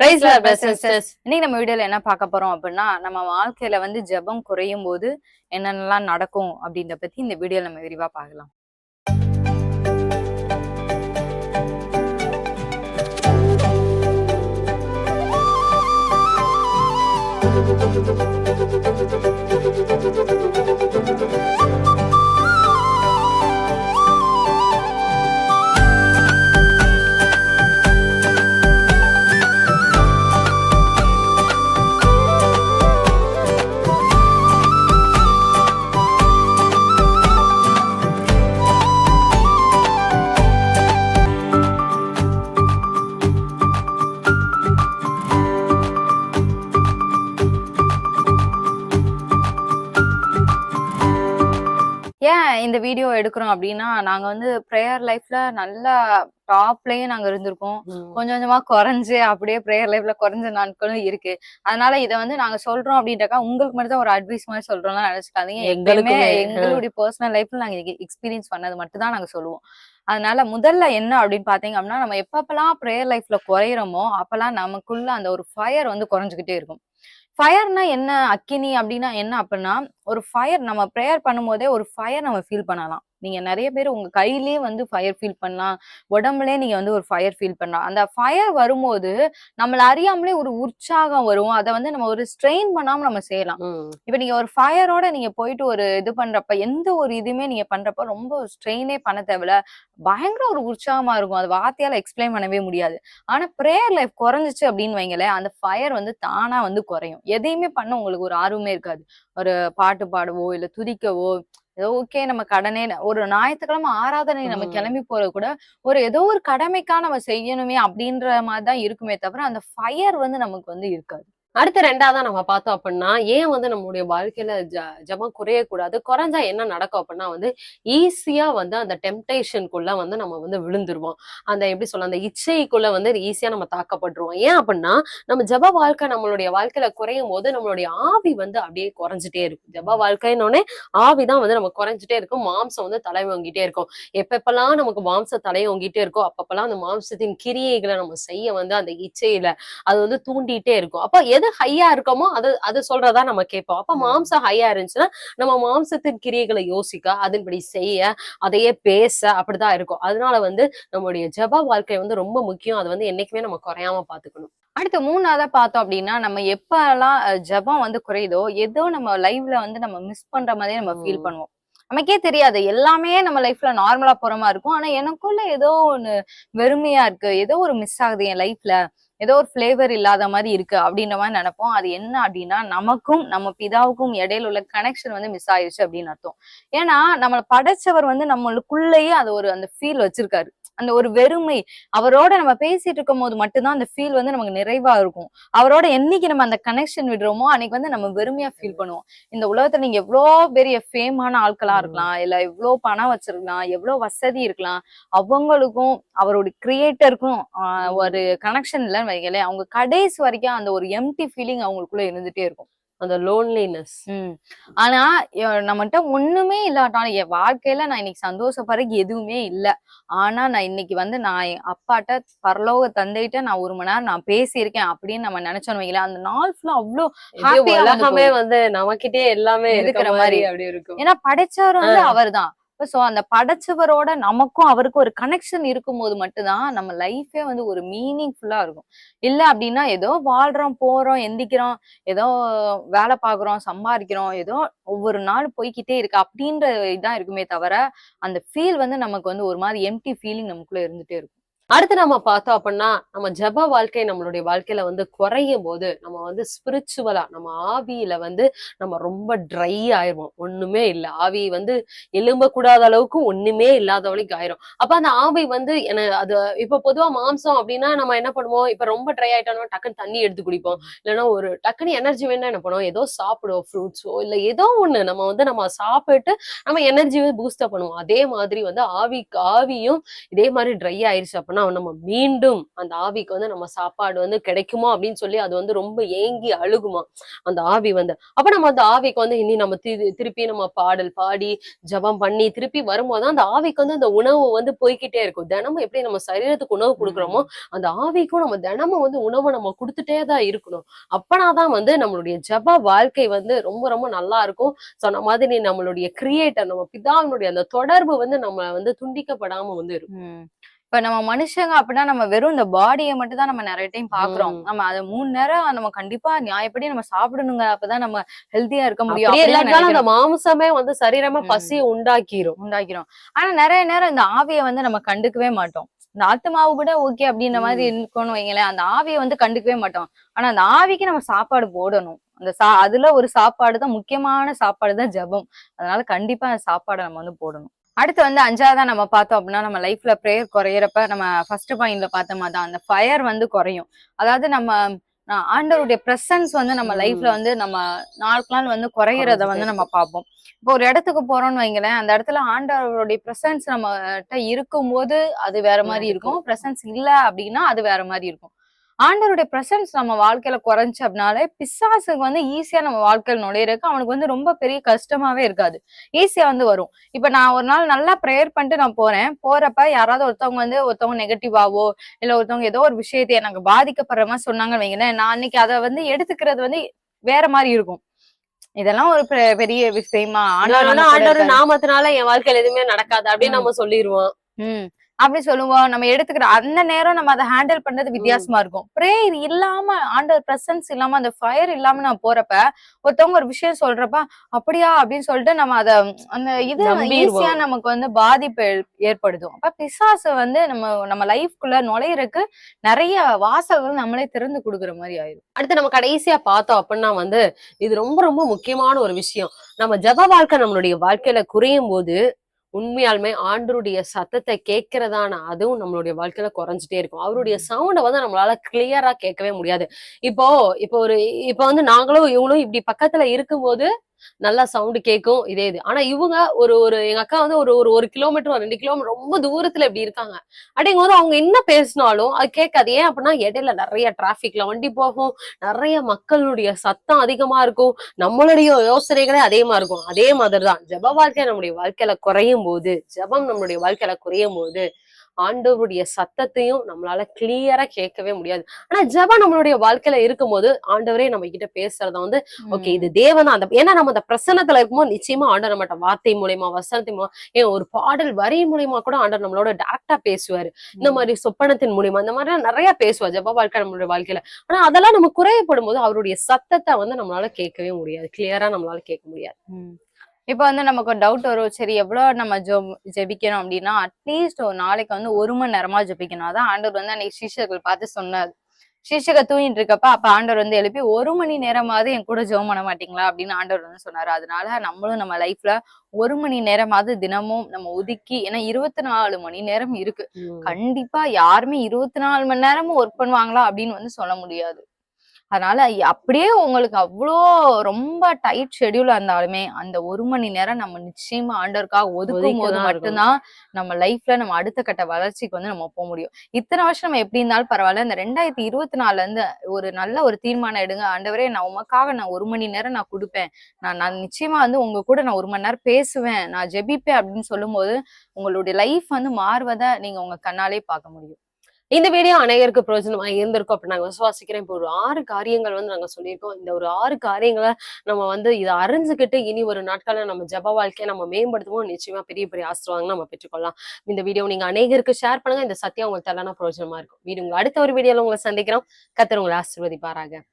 Price இன்னைக்கு நம்ம வீடியோல என்ன பார்க்க போறோம் அப்படின்னா நம்ம வாழ்க்கையில வந்து ஜெபம் குறையும் போது என்னென்னலாம் நடக்கும் அப்படின்ற பத்தி இந்த வீடியோல நம்ம விரிவா பார்க்கலாம். ஏன் இந்த வீடியோ எடுக்கிறோம் அப்படின்னா நாங்க வந்து ப்ரேயர் லைஃப்ல நல்லா டாப்லயே நாங்க இருந்திருக்கோம். கொஞ்சம் கொஞ்சமா குறைஞ்சு அப்படியே ப்ரேயர் லைஃப்ல குறைஞ்ச நாட்களும் இருக்கு. அதனால இதை வந்து நாங்க சொல்றோம் அப்படின்றக்கா உங்களுக்கு மட்டும் தான் ஒரு அட்வைஸ் மாதிரி சொல்றோம்லாம் நினைச்சுக்காதீங்க. எங்களுமே எங்களுடைய பர்சனல் லைஃப்ல நாங்க எக்ஸ்பீரியன்ஸ் பண்ணது மட்டும் தான் நாங்க சொல்லுவோம். அதனால முதல்ல என்ன அப்படின்னு பாத்தீங்க அப்படின்னா நம்ம எப்பப்பெல்லாம் ப்ரேயர் லைஃப்ல குறையிறோமோ அப்பெல்லாம் நமக்குள்ள அந்த ஒரு ஃபயர் வந்து குறைஞ்சுக்கிட்டே இருக்கும். ஃபயர்னா என்ன? அக்கினி அப்படின்னா என்ன? அப்படின்னா ஒரு ஃபயர் நம்ம ப்ரேயர் பண்ணும்போதே ஒரு ஃபயர் நம்ம ஃபீல் பண்ணலாம். நீங்க நிறைய பேர் உங்க கையிலேயே வந்து ஃபயர் ஃபீல் பண்ணலாம். உடம்புலயே நீங்க வந்து ஒரு ஃபயர் ஃபீல் பண்ணலாம். அந்த ஃபயர் வரும்போது நம்மள அறியாமலே ஒரு உற்சாகம் வரும். அதை வந்து நம்ம ஒரு ஸ்ட்ரெயின் பண்ணாம நம்ம செய்யலாம். இப்ப நீங்க ஒரு ஃபயரோட நீங்க போயிட்டு ஒரு இது பண்றப்ப எந்த ஒரு இதுவுமே நீங்க பண்றப்ப ரொம்ப ஸ்ட்ரெயினே பண்ண தேவையில்ல. பயங்கர ஒரு உற்சாகமா இருக்கும். அது வார்த்தையால எக்ஸ்பிளைன் பண்ணவே முடியாது. ஆனா ப்ரேயர் லைஃப் குறைஞ்சிச்சு அப்படின்னு வைங்களேன் அந்த ஃபயர் வந்து தானா வந்து குறையும். எதையுமே பண்ண உங்களுக்கு ஒரு ஆர்வமே இருக்காது. ஒரு பாட்டு பாடவோ இல்ல துதிக்கவோ ஏதோ ஓகே நம்ம கடனே ஒரு ஞாயிற்றுக்கிழமை ஆராதனை நம்ம. கிளம்பி போறது கூட ஒரு ஏதோ ஒரு கடமைக்கா நம்ம செய்யணுமே அப்படின்ற மாதிரி தான் இருக்குமே தவிர அந்த ஃபயர் வந்து நமக்கு வந்து இருக்காது அடுத்த ரெண்டாவதா நம்ம பார்த்தோம் அப்படின்னா ஏன் வந்து நம்மளுடைய வாழ்க்கையில ஜ ஜபம் குறையக்கூடாது? குறைஞ்சா என்ன நடக்கும் அப்படின்னா வந்து ஈஸியா வந்து அந்த டெம்டேஷனுக்குள்ள வந்து நம்ம வந்து விழுந்துருவோம். அந்த எப்படி சொல்ல அந்த இச்சைக்குள்ள வந்து ஈஸியா நம்ம தாக்கப்பட்டுருவோம். ஏன் அப்படின்னா நம்ம ஜப வாழ்க்கை நம்மளுடைய வாழ்க்கையில குறையும் போது நம்மளுடைய ஆவி வந்து அப்படியே குறைஞ்சிட்டே இருக்கும். ஜப வாழ்க்கைன்னொடனே ஆவி தான் வந்து நம்ம குறைஞ்சிட்டே இருக்கும். மாம்சம் வந்து தலை வாங்கிட்டே இருக்கும். எப்பப்பெல்லாம் நமக்கு மாம்ச தலை வாங்கிட்டே இருக்கோ அப்பப்பெல்லாம் அந்த மாம்சத்தின் கிரியைகளை நம்ம செய்ய வந்து அந்த இச்சையில அது வந்து தூண்டிட்டே இருக்கும். அப்ப எது ஹையா இருக்கமோ அது அது சொல்றதா நம்ம கேட்போம். அப்ப. மாம்சம் ஹையா இருந்துச்சுன்னா நம்ம மாம்சத்தின் கிரியைகளை யோசிக்க அதன்படி செய்ய அதையே பேச அப்படிதான் இருக்கும். அதனால வந்து நம்மளுடைய ஜப வாழ்க்கை வந்து ரொம்ப முக்கியம். அது வந்து என்னைக்குமே நம்ம குறையாம பாத்துக்கணும் அடுத்து மூணாவதா பார்த்தோம் அப்படின்னா நம்ம எப்பெல்லாம் ஜெபம் வந்து குறையுதோ ஏதோ நம்ம லைவ்ல வந்து நம்ம மிஸ் பண்ற மாதிரியே நம்ம ஃபீல். பண்ணுவோம். நமக்கே தெரியாது. எல்லாமே நம்ம லைஃப்ல நார்மலா போற மாதிரி இருக்கும். ஆனா எனக்குள்ள ஏதோ ஒண்ணு வெறுமையா இருக்கு. ஏதோ ஒரு மிஸ் ஆகுது என் லைஃப்ல ஏதோ ஒரு ஃப்ளேவர் இல்லாத மாதிரி இருக்கு அப்படின்ற மாதிரி நினைப்போம். அது என்ன அப்படின்னா நமக்கும் நம்ம பிதாவுக்கும் இடையில உள்ள கனெக்ஷன் வந்து மிஸ் ஆயிடுச்சு அப்படின்னு அர்த்தம். ஏன்னா நம்மளை படைச்சவர் வந்து நம்மளுக்குள்ளேயே அது ஒரு அந்த ஃபீல் வச்சிருக்காரு. அந்த ஒரு வெறுமை அவரோட நம்ம பேசிட்டு இருக்கும் போது மட்டும்தான் அந்த ஃபீல் வந்து நமக்கு நிறைவா இருக்கும். அவரோட என்னைக்கு நம்ம அந்த கனெக்ஷன் விடுறோமோ அன்னைக்கு வந்து நம்ம வெறுமையா ஃபீல் பண்ணுவோம். இந்த உலகத்துல நீங்க எவ்வளோ பெரிய ஃபேமான ஆட்களா. இருக்கலாம் இல்ல எவ்வளோ பணம் வச்சிருக்கலாம் எவ்வளோ வசதி இருக்கலாம் அவங்களுக்கும் அவரோட கிரியேட்டருக்கும் ஒரு கனெக்ஷன் இல்லைன்னு வைங்களேன் அவங்க கடைசி வரைக்கும் அந்த ஒரு எம்டி ஃபீலிங் அவங்களுக்குள்ள இருந்துட்டே இருக்கும். அந்த லோன்லினஸ். ஆனா நம்மகிட்ட ஒண்ணுமே இல்லாட்டாலும் என் வாழ்க்கையில நான் இன்னைக்கு சந்தோஷப்படுறதுக்கு எதுவுமே இல்ல. ஆனா நான் இன்னைக்கு வந்து நான் என் அப்பாட்ட பரலோக தந்தைகிட்ட நான் ஒரு மணி நேரம் நான் பேசியிருக்கேன் அப்படின்னு நம்ம நினைச்சோம் வைங்களேன். அந்த நாள் ஃபுல்லா அவ்வளோ உலகமே வந்து நமக்கிட்டே எல்லாமே இருக்கிற மாதிரி. அப்படி இருக்கும். ஏன்னா படைச்சவர் வந்து ஸோ அந்த படைச்சவரோட நமக்கும் அவருக்கும் ஒரு கனெக்ஷன் இருக்கும்போது மட்டும்தான் நம்ம லைஃபே வந்து ஒரு மீனிங்ஃபுல்லாக இருக்கும். இல்லை அப்படின்னா ஏதோ வாழ்கிறோம் போகிறோம் எந்திக்கிறோம் ஏதோ வேலை பார்க்குறோம் சம்பாதிக்கிறோம் ஏதோ ஒவ்வொரு நாள் போய்க்கிட்டே இருக்கு அப்படின்ற இதான் இருக்குமே தவிர அந்த ஃபீல் வந்து நமக்கு வந்து ஒரு மாதிரி எம்டி ஃபீலிங் நமக்குள்ளே இருந்துகிட்டே இருக்கும். அடுத்து நம்ம பார்த்தோம் அப்படின்னா நம்ம ஜப வாழ்க்கை நம்மளுடைய வாழ்க்கையில வந்து குறையும் போது நம்ம வந்து ஸ்பிரிச்சுவலா நம்ம ஆவியில வந்து நம்ம ரொம்ப ட்ரை ஆயிடுவோம் ஒண்ணுமே இல்லை. ஆவி வந்து எலும்ப கூடாத அளவுக்கு ஒண்ணுமே இல்லாதவளுக்கு ஆயிரும். அப்ப அந்த ஆவி வந்து என்ன அது இப்ப பொதுவா மாம்சம் அப்படின்னா நம்ம என்ன பண்ணுவோம்? இப்ப ரொம்ப ட்ரை ஆயிட்டோம்னா டக்குன்னு தண்ணி எடுத்து குடிப்போம். இல்லைன்னா ஒரு டக்குன்னு எனர்ஜி வேணா என்ன பண்ணுவோம்? ஏதோ சாப்பிடுவோம் ஃப்ரூட்ஸோ இல்ல ஏதோ ஒண்ணு நம்ம வந்து நம்ம சாப்பிட்டு நம்ம எனர்ஜி பூஸ்டப் பண்ணுவோம். அதே மாதிரி வந்து ஆவிக்கு ஆவியும் இதே மாதிரி ட்ரை ஆயிருச்சு அப்படின்னா அப்படின்னா நம்ம மீண்டும் அந்த ஆவிக்கு வந்து நம்ம சாப்பாடு வந்து கிடைக்குமா அப்படின்னு சொல்லி அது வந்து ரொம்ப ஏங்கி அழுகுமா? அந்த ஆவி வந்து. அப்ப நம்ம அந்த ஆவிக்கு வந்து இனி நம்ம திருப்பி நம்ம பாடல் பாடி ஜெபம் பண்ணி திருப்பி வரும்போது அந்த ஆவிக்கு வந்து அந்த உணவு வந்து போய்க்கிட்டே இருக்கும். தினமும் எப்படி நம்ம சரீரத்துக்கு உணவு கொடுக்குறோமோ அந்த ஆவிக்கும் நம்ம தினமும் வந்து உணவை நம்ம கொடுத்துட்டே தான் இருக்கணும். அப்பனாதான் வந்து நம்மளுடைய ஜெப வாழ்க்கை வந்து ரொம்ப ரொம்ப நல்லா இருக்கும். சொன்ன மாதிரி நம்மளுடைய கிரியேட்டர் நம்ம பிதாவினுடைய அந்த தொடர்பு வந்து நம்ம வந்து துண்டிக்கப்படாம வந்து இருக்கும். இப்ப நம்ம மனுஷங்க அப்படின்னா நம்ம வெறும் இந்த பாடியை மட்டும் தான் நம்ம நிறைய டைம் பாக்குறோம். நம்ம அதை மூணு நேரம் நம்ம கண்டிப்பா நியாயப்படி நம்ம சாப்பிடணுங்க அப்பதான் நம்ம ஹெல்த்தியா இருக்க முடியும் இல்லாட்டாலும் அந்த. மாம்சமே வந்து சரீரமா. பசியை உண்டாக்கிரும். உண்டாக்கிறோம் ஆனா நிறைய நேரம் இந்த ஆவியை வந்து நம்ம கண்டுக்கவே மாட்டோம். இந்த ஆத்மாவு கூட ஓகே அப்படின்ற மாதிரி இருக்கணும்னு வைங்களேன். அந்த ஆவியை வந்து கண்டுக்கவே மாட்டோம். ஆனா அந்த ஆவிக்கு நம்ம சாப்பாடு போடணும். அந்த சா அதுல ஒரு சாப்பாடு தான் முக்கியமான சாப்பாடு தான் ஜெபம். அதனால கண்டிப்பா அந்த சாப்பாடை நம்ம வந்து போடணும். அடுத்து வந்து அஞ்சாவதா நம்ம பார்த்தோம் அப்படின்னா நம்ம லைஃப்ல ப்ரேயர் குறையறப்ப நம்ம ஃபர்ஸ்ட் பாயிண்ட்ல பார்த்த மாதிரி தான். அந்த ஃபயர் வந்து குறையும். அதாவது நம்ம ஆண்டவருடைய பிரசன்ஸ் வந்து நம்ம. லைஃப்ல வந்து நம்ம நாளுக்கு நாள் வந்து குறையறத வந்து நம்ம பார்ப்போம். இப்போ ஒரு இடத்துக்கு போறோம்னு வைங்களேன் அந்த இடத்துல ஆண்டவருடைய பிரசன்ஸ் நம்மகிட்ட இருக்கும்போது அது வேற மாதிரி இருக்கும். பிரசன்ஸ் இல்ல அப்படின்னா அது வேற மாதிரி இருக்கும். ஆண்டவருடைய பிரசன்ஸ் நம்ம வாழ்க்கையில குறைஞ்சு அப்படின்னாலே பிசாசுக்கு வந்து ஈஸியா நம்ம வாழ்க்கையில நுழையிறதுக்கு அவனுக்கு வந்து ரொம்ப பெரிய கஷ்டமாவே இருக்காது. ஈஸியா வந்து வரும். இப்ப நான் ஒரு நாள் நல்லா ப்ரேயர் பண்ணிட்டு நான் போறேன். போறப்ப யாராவது ஒருத்தவங்க வந்து ஒருத்தவங்க நெகட்டிவாவோ இல்ல ஒருத்தவங்க ஏதோ ஒரு விஷயத்தை எனக்கு பாதிக்கப்படுற மாதிரி சொன்னாங்கன்னு வைங்களேன் நான் அன்னைக்கு அதை வந்து எடுத்துக்கிறது வந்து வேற மாதிரி இருக்கும். இதெல்லாம் ஒரு பெரிய விஷயமா. ஆனா ஆண்டவர். நாமத்தினால என் வாழ்க்கையில எதுவுமே நடக்காது அப்படின்னு. நம்ம சொல்லிடுவோம் ம். அப்படி சொல்லுவோம். நம்ம எடுத்துக்கிற அந்த நேரம் நம்ம அதை ஹேண்டில் பண்றது வித்தியாசமா இருக்கும். ப்ரேயர் இல்லாம ஆண்டவர் பிரசன்ஸ் இல்லாம அந்த ஃபயர் இல்லாம நான் போறப்ப ஒருத்தவங்க ஒரு விஷயம் சொல்றப்ப அப்படியா? அப்படின்னு சொல்லிட்டு நம்ம அத அந்த இது. ஈஸியா நமக்கு வந்து பாதிப்பு ஏற்- ஏற்படுத்தும் அப்ப பிசாசு வந்து நம்ம நம்ம லைஃப்குள்ள நுழையறதுக்கு நிறைய வாசல்கள் நம்மளே திறந்து கொடுக்குற மாதிரி ஆயிடும் அடுத்து நம்ம கடைசியா பார்த்தோம் அப்படின்னா வந்து இது ரொம்ப ரொம்ப முக்கியமான ஒரு விஷயம். நம்ம ஜெப வாழ்க்கை நம்மளுடைய வாழ்க்கையில குறையும் போது உண்மையாலுமே ஆண்டருடைய சத்தத்தை கேட்கறதான அதுவும் நம்மளுடைய வாழ்க்கையில குறைஞ்சிட்டே இருக்கும். அவருடைய சவுண்டை வந்து நம்மளால கிளியரா கேட்கவே முடியாது. இப்போ இப்போ ஒரு இப்போ வந்து நாங்களும் இவங்களும் இப்படி பக்கத்துல இருக்கும்போது நல்லா சவுண்டு கேட்கும் இதே இது. ஆனா இவங்க ஒரு ஒரு எங்க அக்கா வந்து ஒரு ஒரு ஒரு கிலோமீட்டர் ரெண்டு கிலோமீட்டர் ரொம்ப தூரத்துல இப்படி இருக்காங்க. அப்படிங்கும் போது அவங்க என்ன பேசினாலும் அது கேட்காது. ஏன் அப்படின்னா இடையில நிறைய டிராபிக்ல வண்டி போகும் நிறைய மக்களுடைய சத்தம் அதிகமா இருக்கும் நம்மளுடைய யோசனைகளே அதிகமா இருக்கும். அதே மாதிரிதான் ஜெப வாழ்க்கை நம்முடைய வாழ்க்கையில குறையும் போது ஜெபம் நம்மளுடைய வாழ்க்கையில குறையும் போது ஆண்டவருடைய சத்தத்தையும் நம்மளால கிளியரா கேட்கவே முடியாது. ஆனா ஜெபம் நம்மளுடைய வாழ்க்கையில இருக்கும்போது ஆண்டவரே நம்ம கிட்ட பேசுறத வந்து ஓகே இது தேவன்? அந்த ஏன்னா நம்ம அந்த பிரசன்னத்துல இருக்கும்போது நிச்சயமா ஆண்டவர் நம்மகிட்ட வார்த்தை மூலியமா வசனத்தின் மூலமா ஏன் ஒரு பாடல் வரி மூலியமா கூட ஆண்டவர் நம்மளோட டேரக்டா பேசுவாரு. இந்த மாதிரி சொப்பனத்தின் மூலியமா இந்த மாதிரி நிறைய பேசுவார் ஜெப வாழ்க்கை நம்மளுடைய வாழ்க்கையில. ஆனா அதெல்லாம் நம்ம குறையப்படும் போது அவருடைய சத்தத்தை வந்து நம்மளால கேட்கவே முடியாது. கிளியரா நம்மளால கேட்க முடியாது. இப்ப வந்து நமக்கு ஒரு டவுட் வரும். சரி எவ்வளவு நம்ம ஜெப ஜெபிக்கணும் அப்படின்னா அட்லீஸ்ட் ஒரு நாளைக்கு வந்து ஒரு மணி நேரமா ஜெபிக்கணும். அதான் ஆண்டவர் வந்து அன்னைக்கு சீஷர்கள் பார்த்து சொன்னார். சீஷக தூங்கிட்டு இருக்கப்ப அப்ப ஆண்டவர் வந்து எழுப்பி ஒரு மணி நேரமாவது என் கூட ஜெபம் பண்ண மாட்டீங்களா? அப்படின்னு ஆண்டவர் வந்து சொன்னாரு. அதனால நம்மளும் நம்ம லைஃப்ல ஒரு மணி நேரமாவது தினமும் நம்ம ஒதுக்கி ஏன்னா இருபத்தி நாலு மணி நேரம் இருக்கு. கண்டிப்பா யாருமே இருபத்தி நாலு மணி நேரமும் ஒர்க் பண்ணுவாங்களா அப்படின்னு வந்து சொல்ல முடியாது. அதனால அப்படியே உங்களுக்கு அவ்வளோ ரொம்ப டைட் ஷெட்யூலா இருந்தாலுமே அந்த ஒரு மணி நேரம் நம்ம நிச்சயமா ஆண்டவருக்காக ஒதுக்கும் போது மட்டும்தான் நம்ம லைஃப்ல நம்ம அடுத்த கட்ட வளர்ச்சிக்கு வந்து நம்ம போக முடியும். இத்தனை வருஷம் நம்ம எப்படி இருந்தாலும் பரவாயில்ல. இந்த ரெண்டாயிரத்தி இருபத்தி நாலுல இருந்து ஒரு நல்ல ஒரு தீர்மானம் எடுங்க. ஆண்டவரே நான் உமக்காக நான் ஒரு மணி நேரம் நான் கொடுப்பேன். நான் நான் நிச்சயமா வந்து உங்க கூட நான் ஒரு மணி நேரம் பேசுவேன். நான் ஜெபிப்பேன் அப்படின்னு சொல்லும்போது உங்களுடைய லைஃப் வந்து மாறுவதை நீங்க உங்க கண்ணாலே பார்க்க முடியும். இந்த வீடியோ அநேகருக்கு பிரயோஜனமா இருந்திருக்கும் அப்படி நாங்க விசுவாசிக்கிறேன். இப்போ ஒரு ஆறு காரியங்கள் வந்து நாங்க சொல்லியிருக்கோம். இந்த ஒரு ஆறு காரியங்களை நம்ம வந்து இதை அறிஞ்சுக்கிட்டு இனி ஒரு நாட்களில் நம்ம ஜப வாழ்க்கையை நம்ம மேம்படுத்துவோம் நிச்சயமா பெரிய பெரிய ஆசிரியவாங்க நம்ம பெற்றுக்கொள்ளலாம். இந்த வீடியோ நீங்க அநேகருக்கு ஷேர் பண்ணுங்க. இந்த சத்தியம் உங்களுக்கு தெரியலாம் பிரயோஜனமா இருக்கும். வீடியோ உங்களை அடுத்த ஒரு வீடியோல உங்களை சந்திக்கிறோம். கத்தர் உங்களை ஆசீர்வதிப்பாராக.